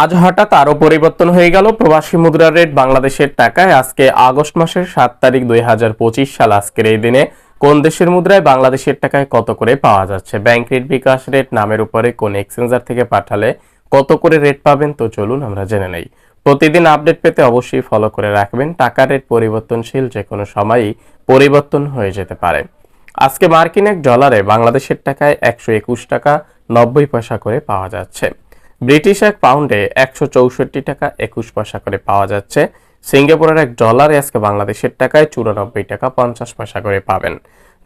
আজ হঠাৎ আরও পরিবর্তন হয়ে গেল। প্রবাসী মুদ্রার রেট বাংলাদেশের টাকায় আজকে আগস্ট মাসের সাত তারিখ দুই হাজার পঁচিশ সাল। আজকের এই দিনে কোন দেশের মুদ্রায় বাংলাদেশের টাকায় কত করে পাওয়া যাচ্ছে? ব্যাংক রেট বিকাশ রেট নামের উপরে কোন এক্সচেঞ্জার থেকে পাঠালে কত করে রেট পাবেন? তো চলুন আমরা জেনে নেই। প্রতিদিন আপডেট পেতে অবশ্যই ফলো করে রাখবেন। টাকার রেট পরিবর্তনশীল যে কোনো সময়ই পরিবর্তন হয়ে যেতে পারে। আজকে মার্কিন এক ডলারে বাংলাদেশের টাকায় একশো একুশ টাকা নব্বই পয়সা করে পাওয়া যাচ্ছে। ব্রিটিশ এক পাউন্ডে একশো চৌষট্টি টাকা একুশ পয়সা করে পাওয়া যাচ্ছে। সিঙ্গাপুরের এক ডলারে আজকে বাংলাদেশের টাকায় চুরানব্বই টাকা পঞ্চাশ পয়সা করে পাবেন।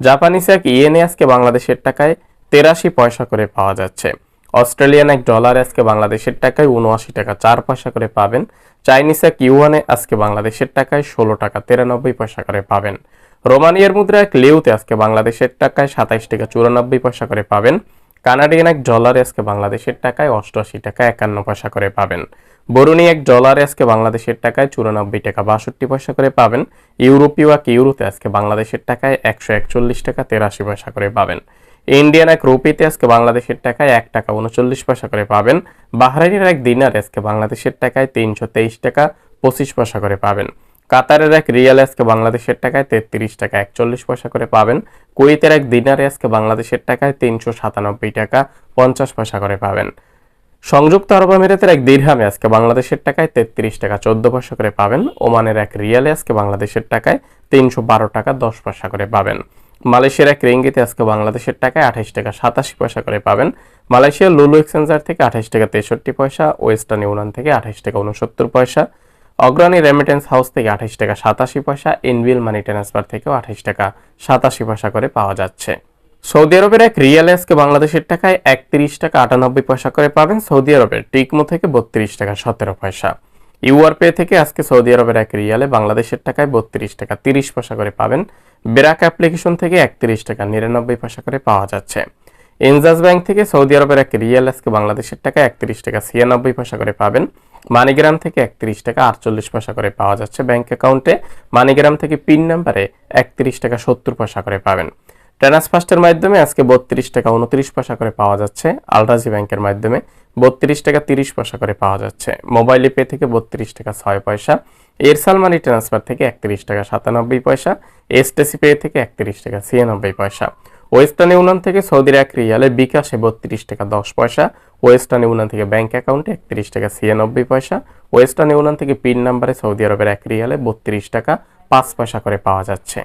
জাপানিস এক ইয়েনে আজকে বাংলাদেশের টাকায় তেরাশি পয়সা করে পাওয়া যাচ্ছে। অস্ট্রেলিয়ান এক ডলার আজকে বাংলাদেশের টাকায় উনআশি টাকা চার পয়সা করে পাবেন। চাইনিজ এক ইউয়ানে আজকে বাংলাদেশের টাকায় ষোলো টাকা তিরানব্বই পয়সা করে পাবেন। রোমানিয়ার মুদ্রা এক লিউতে আজকে বাংলাদেশের টাকায় সাতাইশ টাকা চুরানব্বই পয়সা করে পাবেন। কানাডিয়ান এক ডলারে আজকে বাংলাদেশের টাকায় অষ্টআশি টাকা একান্ন পয়সা করে পাবেন। বরুণী এক ডলারে আজকে বাংলাদেশের টাকায় চুরানব্বই টাকা বাষট্টি পয়সা করে পাবেন। ইউরোপীয় এক ইউরোতে আজকে বাংলাদেশের টাকায় একশো একচল্লিশ টাকা তেরাশি পয়সা করে পাবেন। ইন্ডিয়ান এক রুপিতে আজকে বাংলাদেশের টাকায় এক টাকা উনচল্লিশ পয়সা করে পাবেন। বাহরাইনের এক দিনারে আজকে বাংলাদেশের টাকায় তিনশো তেইশ টাকা পঁচিশ পয়সা করে পাবেন। কাতারের এক রিয়াল আজকে বাংলাদেশের টাকায় তেত্রিশ টাকা একচল্লিশ পয়সা করে পাবেন। কুয়েতের এক দিনারে আজকে বাংলাদেশের টাকায় তিনশো সাতানব্বই টাকা পঞ্চাশ পয়সা করে পাবেন। সংযুক্ত আরব আমিরাতের এক দিরহামে আজকে বাংলাদেশের টাকায় তেত্রিশ টাকা চোদ্দ পয়সা করে পাবেন। ওমানের এক রিয়ালে আজকে বাংলাদেশের টাকায় তিনশো বারো টাকা দশ পয়সা করে পাবেন। মালয়েশিয়ার এক রেঙ্গিতে আজকে বাংলাদেশের টাকায় আঠাশ টাকা সাতাশি পয়সা করে পাবেন। মালয়েশিয়ার লুলু এক্সচেঞ্জার থেকে আঠাশ টাকা তেষট্টি পয়সা, ওয়েস্টার্ন ইউনিয়ন থেকে আঠাশ টাকা উনসত্তর পয়সা অগ্রণী রেমিটেন্স হাউস থেকে আঠাশ টাকা সাতাশি পয়সা ইনবিল মানি ট্রান্সফার থেকেও আঠাশ টাকা সাতাশি পয়সা করে পাওয়া যাচ্ছে। সৌদি আরবের এক রিয়ালে আজকে বাংলাদেশের টাকায় একত্রিশ টাকা আটানব্বই পয়সা করে পাবেন সৌদি আরবের টিকমো থেকে বত্রিশ টাকা সতেরো পয়সা। ইউআরপে থেকে আজকে সৌদি আরবের এক রিয়ালে বাংলাদেশের টাকায় বত্রিশ টাকা তিরিশ পয়সা করে পাবেন। বেরাক অ্যাপ্লিকেশন থেকে একত্রিশ টাকা নিরানব্বই পয়সা করে পাওয়া যাচ্ছে। এনজাস ব্যাংক থেকে সৌদি আরবের এক রিয়াল আজকে বাংলাদেশের টাকা একত্রিশ টাকা ছিয়ানব্বই পয়সা করে পাবেন। মানিগ্রাম থেকে একত্রিশ টাকা আটচল্লিশ পয়সা করে পাওয়া যাচ্ছে ব্যাংক অ্যাকাউন্টে। মানিগ্রাম থেকে পিন নাম্বারে একত্রিশ টাকা সত্তর পয়সা করে পাবেন। ট্রান্সফার্স্টের মাধ্যমে আজকে বত্রিশ টাকা উনত্রিশ পয়সা করে পাওয়া যাচ্ছে। আলরাজি ব্যাংকের মাধ্যমে বত্রিশ টাকা তিরিশ পয়সা করে পাওয়া যাচ্ছে। মোবাইল পে থেকে বত্রিশ টাকা ছয় পয়সা। এরসাল মানি ট্রান্সফার থেকে একত্রিশ টাকা সাতানব্বই পয়সা। এসটিসি পে থেকে একত্রিশ টাকা ছিয়ানব্বই পয়সা। ওয়েস্টার্ন ইউনিয়ন থেকে সৌদির এক রিয়ালে বিকাশে বত্রিশ টাকা দশ পয়সা। ওয়েস্টার্ন ইউনিয়ন থেকে ব্যাংক অ্যাকাউন্টে একত্রিশ টাকা ছিয়ানব্বই পয়সা, ওয়েস্টার্ন ইউনিয়ন থেকে পিন নাম্বারে সৌদি আরবের এক রিয়ালে বত্রিশ টাকা পাঁচ পয়সা করে পাওয়া যাচ্ছে।